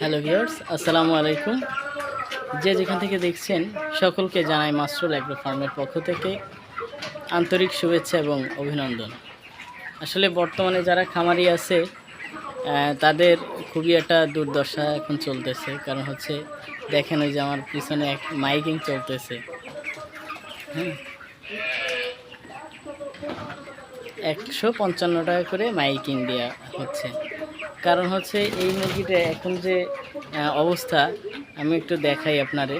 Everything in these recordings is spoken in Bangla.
হ্যালো ভিউয়ার্স আসসালামু আলাইকুম যে যেখান থেকে দেখছেন, সকলকে জানাই মাস্টুল অ্যাগ্রো ফার্মের পক্ষ থেকে আন্তরিক শুভেচ্ছা এবং অভিনন্দন। আসলে বর্তমানে যারা খামারি আছে তাদের খুবই একটা দুর্দশা এখন চলতেছে। কারণ হচ্ছে, দেখেন ওই যে আমার পিছনে এক মাইকিং চলতেছে। হ্যাঁ। একশো পঞ্চান্ন টাকা করে মাইকিং দেওয়া হচ্ছে। কারণ হচ্ছে এই মুরগিটা এখন যে অবস্থা, আমি একটু দেখাই আপনারে।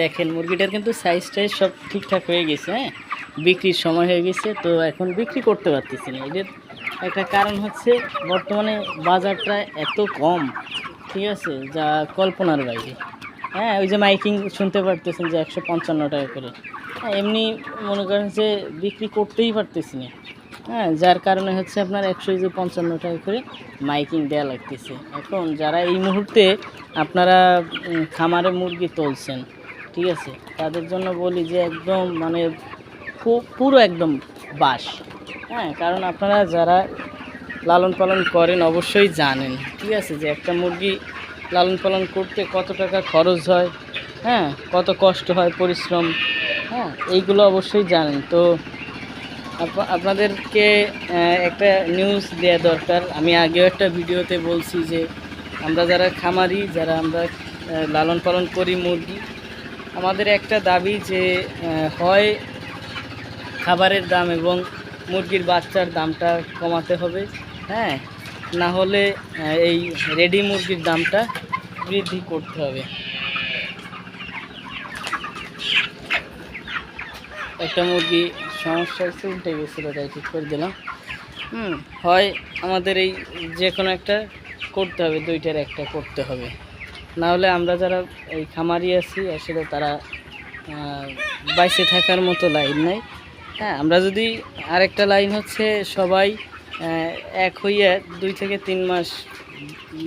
দেখেন, মুরগিটার কিন্তু সাইজ টাইজ সব ঠিকঠাক হয়ে গেছে হ্যাঁ? বিক্রির সময় হয়ে গেছে, তো এখন বিক্রি করতে পারতেছি না। এদের একটা কারণ হচ্ছে বর্তমানে বাজারটা এত কম, ঠিক আছে? যা কল্পনার বাইরে। হ্যাঁ ওই যে মাইকিং শুনতে পারতেছেন যে একশো পঞ্চান্ন টাকা করে। হ্যাঁ এমনি মনে করেন যে বিক্রি করতেই পারতেছি না। হ্যাঁ যার কারণে হচ্ছে আপনার একশো যে পঞ্চান্ন টাকা করে মাইকিং দেওয়া লাগতেছে। এখন যারা এই মুহূর্তে আপনারা খামারে মুরগি তুলছেন, ঠিক আছে, তাদের জন্য বলি যে একদম মানে পুরো একদম বাস। হ্যাঁ কারণ আপনারা যারা লালন পালন করেন অবশ্যই জানেন, ঠিক আছে, যে একটা মুরগি লালন পালন করতে কত টাকা খরচ হয় হ্যাঁ কত কষ্ট হয়, পরিশ্রম হ্যাঁ এইগুলো অবশ্যই জানেন। তো আপনাদেরকে একটা নিউজ দেওয়া দরকার। আমি আগেও একটা ভিডিওতে বলছি যে, আমরা যারা খামারি, যারা আমরা লালন পালন করি মুরগি, আমাদের একটা দাবি যে হয় খাবারের দাম এবং মুরগির বাচ্চার দামটা কমাতে হবে হ্যাঁ? না হলে এই রেডি মুরগির দামটা বৃদ্ধি করতে হবে। একটা মুরগি সমস্যা হচ্ছে উল্টে গেছিল তাই ঠিক করে দিলাম। হুম, হয় আমাদের এই যে কোনো একটা করতে হবে, দুইটার একটা করতে হবে। না হলে আমরা যারা এই খামারি আছি, আসলে তারা বাইসে থাকার মতো লাইন নাই। হ্যাঁ আমরা যদি আরেকটা লাইন হচ্ছে সবাই এক হইয়া দুই থেকে তিন মাস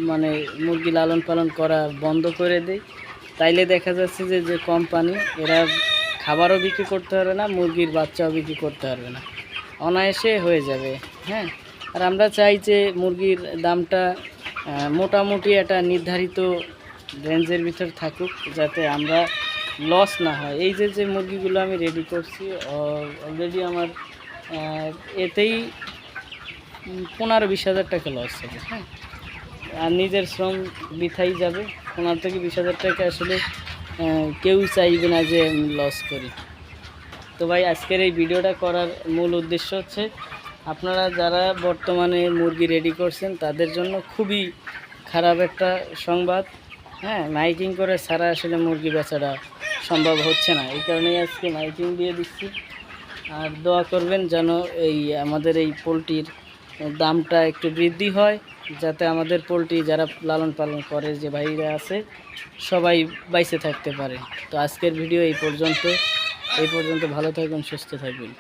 মানে মুরগি লালন পালন করা বন্ধ করে দেই। তাইলে দেখা যাচ্ছে যে যে কোম্পানি, এরা খাবারও বিক্রি করতে পারবে না, মুরগির বাচ্চাও বিক্রি করতে পারবে না। অনায়াসে হয়ে যাবে হ্যাঁ? আর আমরা চাই যে মুরগির দামটা মোটামুটি একটা নির্ধারিত রেঞ্জের ভিতর থাকুক, যাতে আমরা লস না হয়। এই যে যে মুরগিগুলো আমি রেডি করছি অলরেডি আমার এতেই পনেরো বিশ হাজার টাকা লস হবে হ্যাঁ? আর নিজের শ্রম বৃথাই যাবে। পনেরো থেকে বিশ হাজার টাকা আসলে কেউ চাইবে না যে লস করি। তো ভাই, আজকের এই ভিডিওটা করার মূল উদ্দেশ্য হচ্ছে, আপনারা যারা বর্তমানে মুরগি রেডি করছেন, তাদের জন্য খুবই খারাপ একটা সংবাদ। হ্যাঁ মাইকিং করে সারা আসলে মুরগি বেচাটা সম্ভব হচ্ছে না। এই কারণেই আজকে মাইকিং দিয়ে দিচ্ছি। আর দোয়া করবেন যেন এই আমাদের এই পোলট্রির দামটা একটু বৃদ্ধি হয়, যাতে আমাদের পোলট্রি যারা লালন পালন করে, যে ভাইরা আছে, সবাই বাইসে থাকতে পারে। তো আজকের ভিডিও এই পর্যন্ত। এই পর্যন্ত ভালো থাকবেন, সুস্থ থাকবেন।